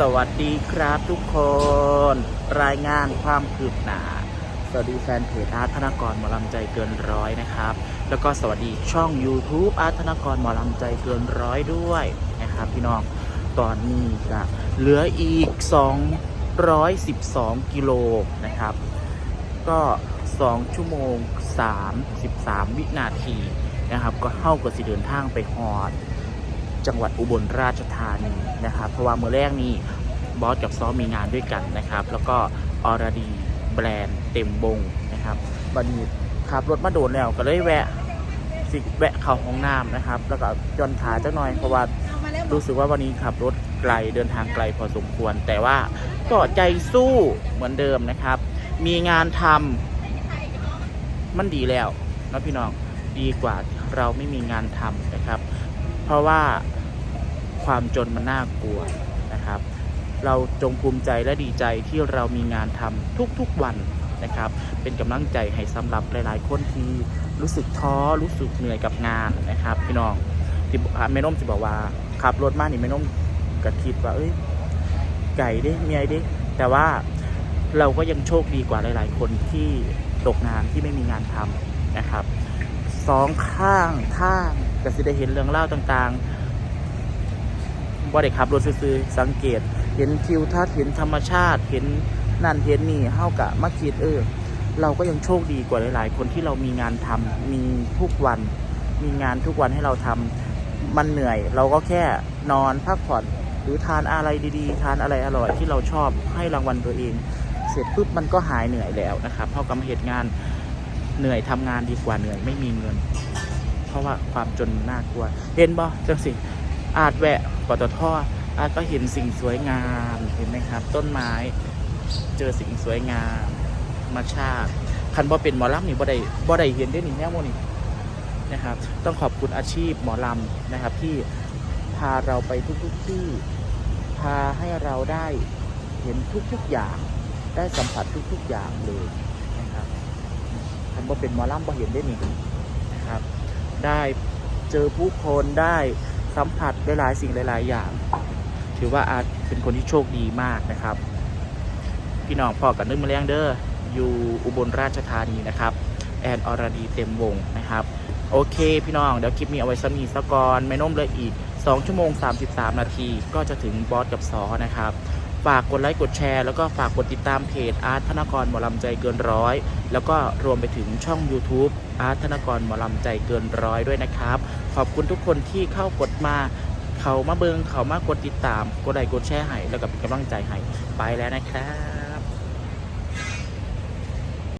สวัสดีครับทุกคน รายงานความคืบหน้า สวัสดีแฟนเพจอาร์ตธนกรหมอลำใจเกินร้อยนะครับ แล้วก็สวัสดีช่อง YouTube อาร์ตธนกรหมอลำใจเกินร้อยด้วยนะครับพี่น้องตอนนี้ก็เหลืออีก 212 กิโลนะครับ ก็ 2 ชั่วโมง 33 วินาทีนะครับ ก็เข้ากับสิเดินทางไปฮอด จังหวัดอุบลราชธานีนะครับ เพราะว่าเมื่อแรกนี้บอสกับซ้อมมีงานด้วยกันนะครับ แล้วก็ออรดีแบรนด์เต็มวงนะครับบันนี้ขับรถมาโดนแล้วก็เลยแวะสิแวะเข้าห้องน้ำนะครับ แล้วก็ย่อนขาจักหน่อยเพราะว่ารู้สึกว่าวันนี้ขับรถไกลเดินทางไกลพอสมควร แต่ว่าก็ใจสู้เหมือนเดิมนะครับ มีงานทำมันดีแล้วนะพี่น้องดีกว่าเราไม่มีงานทำนะครับ เพราะว่าความจนมันน่ากลัวนะครับ เราจงภูมิใจและดีใจที่เรามีงานทำทุกๆวันนะครับ เป็นกำลังใจให้สำหรับหลาย ๆ คนที่รู้สึกท้อรู้สึกเหนื่อยกับงานนะครับพี่น้องที่แม่น้มสิบอกว่าขับรถมานี่แม่น้มก็คิดว่าเอ้ยไก่ด้เมียเด้แต่ว่าเราก็ยังโชคดีกว่าหลาย ๆ คนที่ตกงานที่ไม่มีงานทำนะครับ สองข้างทางก็สิได้เห็นเรื่องเล่าต่างๆว่าได้ขับรถซื้อสังเกต เห็นทิวทัศน์เห็นธรรมชาติ เห็นนั่นเห็นนี่เฮากะมาคิดเออ เราก็ยังโชคดีกว่าหลาย ๆ คนที่เรามีงานทำมีทุกวัน มีงานทุกวันให้เราทำมันเหนื่อย เราก็แค่นอนพักผ่อนหรือทานอะไรดีๆ ทานอะไรอร่อยที่เราชอบให้รางวัลตัวเอง เสร็จปุ๊บมันก็หายเหนื่อยแล้วนะครับเท่ากับมาเหตุงาน เหนื่อยทำงานดีกว่าเหนื่อยไม่มีเงิน เพราะว่าความจนน่ากลัว เห็นบ่จังสิอาจแวะปตทอาจก็เห็นสิ่งสวยงามเห็นไหมครับ ต้นไม้เจอสิ่งสวยงามธรรมชาติคันบ่เป็นหมอลำนี่บ่ได้บ่ได้เห็นได้นี่แน่โมนี่นะครับ ต้องขอบคุณอาชีพหมอลำนะครับ ที่พาเราไปทุกๆที่ พาให้เราได้เห็นทุกๆอย่าง ได้สัมผัสทุกๆอย่างเลย คันบ่เป็นหมอลำบ่เห็นได้นี่นะครับ ได้เจอผู้คนได้สัมผัสหลายๆสิ่งหลาย ๆ อย่าง ถือว่าอาจเป็นคนที่โชคดีมากนะครับ พี่น้องพ่อกันนึกมาเลี้ยงเด้ออยู่อุบลราชธานีนะครับ แอนอรดีเต็มวงนะครับ โอเค พี่น้องเดี๋ยวคลิปนี้เอาไว้สมีสกอนไม่น้มเลยอีก 2 ชั่วโมง 33 นาทีก็จะถึงบอสกับซอนะครับ ฝากกดไลค์กดแชร์ แล้วก็ฝากกดติดตามเพจอาร์ตธนกรหมอลำใจเกินร้อยแล้วก็รวมไปถึงช่อง YouTube อาร์ตธนกรหมอลำใจเกินร้อยด้วยนะครับ ขอบคุณทุกคนที่เข้ากดมาเขามาเบิงเขามากดติดตาม กดไลค์กดแชร์ให้แล้วก็เป็นกำลังใจให้ไปแล้วนะครับ